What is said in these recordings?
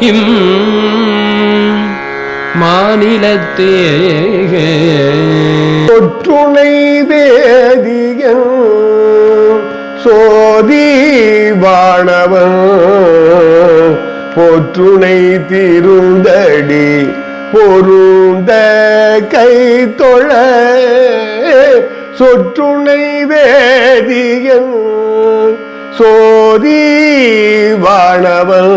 இம் மாநிலத்தே தொற்றுணை வேதியன் சோதி வாணவன் பொற்றுணை திருந்தடி பொருந்த கை தொழ. சொற்றுணை வேதியன் சோதி வாணவன்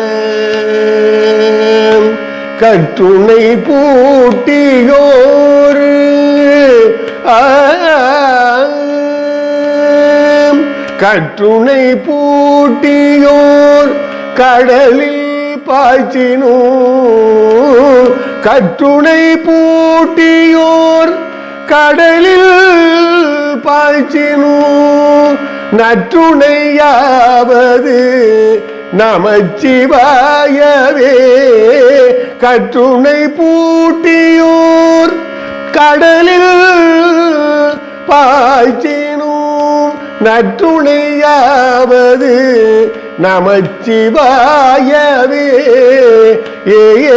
கற்றுணை பூட்டியோர் ஆம். கற்றுணை பூட்டியோர் கடலில் பாய்ச்சினோ கற்றுணை பூட்டியோர் கடலில் பாய்ச்சினோ நற்றுணையாவது நமச்சிவாயவே. கற்றுணை பூட்டியூர் கடலில் பாய்ச்சினும். நற்றுணையாவது நமச்சிவாயவே. ஏ.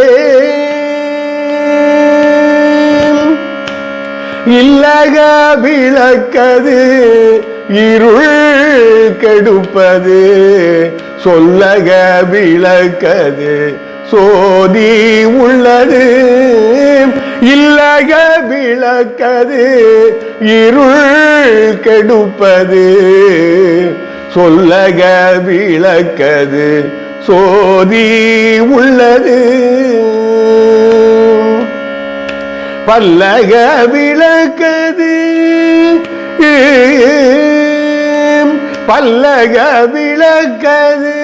இல்லக விளக்கது இருள் கெடுப்பது. சொல்லக விளக்கது சோதி உள்ளது இல்லக விளக்கது இருள் கெடுப்பது சொல்லக விளக்கது சோதி உள்ளது. பல்லக விளக்கது பல்லக விளக்கது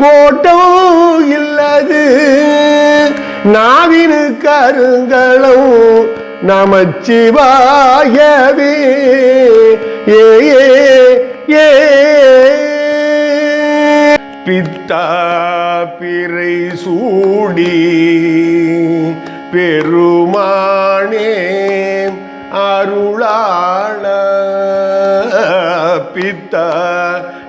கோட்டம் இல்லது. நாவினு கருங்களும் நமச்சிவாயவே. ஏ ஏ. பித்தா பிறை சூடி பெருமானே அருளாள. பித்தா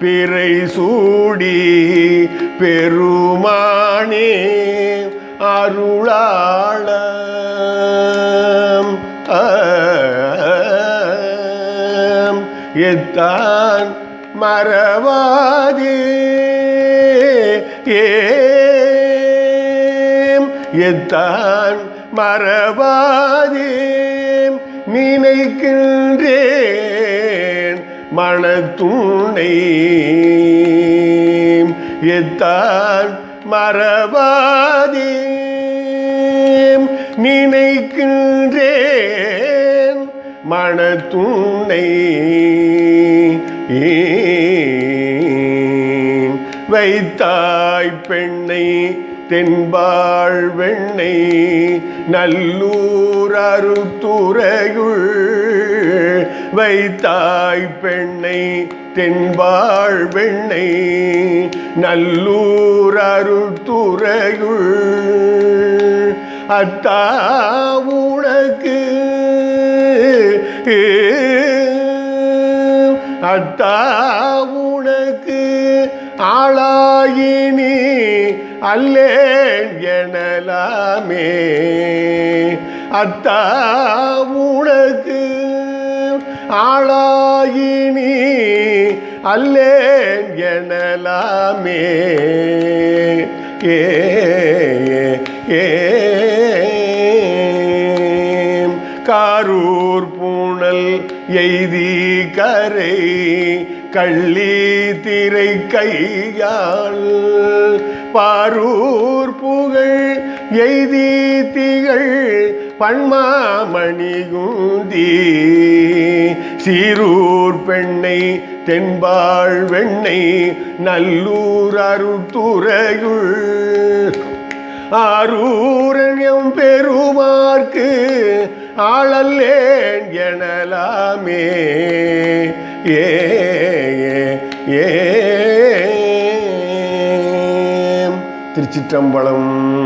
பிறை சூடி பெருமானே அருளாள எத்தான் மறவாதே ஏம் எத்தான் மறவாதே நினைக்கின்றேன் மனத்துணை எத்தான் மறவாதே நினைக்கின்றேன் மனத்துணை வைத்தாய் பெண்ணை தென்பாள் வெண்ணை நல்லூர் அருத்துறையுள் வைத்தாய் பெண்ணை தென்பாள் வெண்ணை நல்லூர் அருள்துறையுள் அத்தா உனக்கு அத்தா உனக்கு ஆளாயினி அல்லேன் எனலாமே. அத்தா உனக்கு ஆளாயினி அல்லேன் எனலாமே. ஏ காரூர் பூணல் எய்தி கரை கள்ளி திரை கையாள் பாரூர் புகழ் எய்தி திகழ் பன்மாமணிகுந்தி. சீரூர் பெண்ணை தென்பாள் வெண்ணை நல்லூர் அருத்துறையுள் ஆரூரண்யம் பெருமார்க்கு ஆளல்லேன் எனலாமே. ஏ, ஏ. திருச்சிற்றம்பலம்.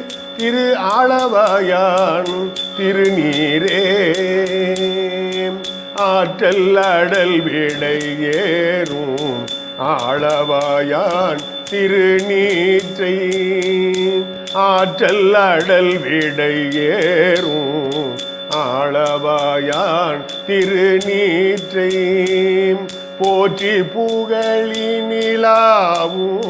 திரு ஆளவாயான் திருநீரே. ஆற்றல் அடல் விடை ஏறும் ஆளவாயான் திருநீற்றை. ஆற்றல் அடல் விடை ஏறும் ஆளவாயான் திருநீற்றை. போற்றி புகழி நிலாவும்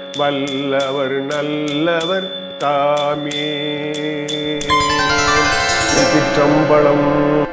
வல்லவர் நல்லவர் தாமே. சிற்றம்பலம்.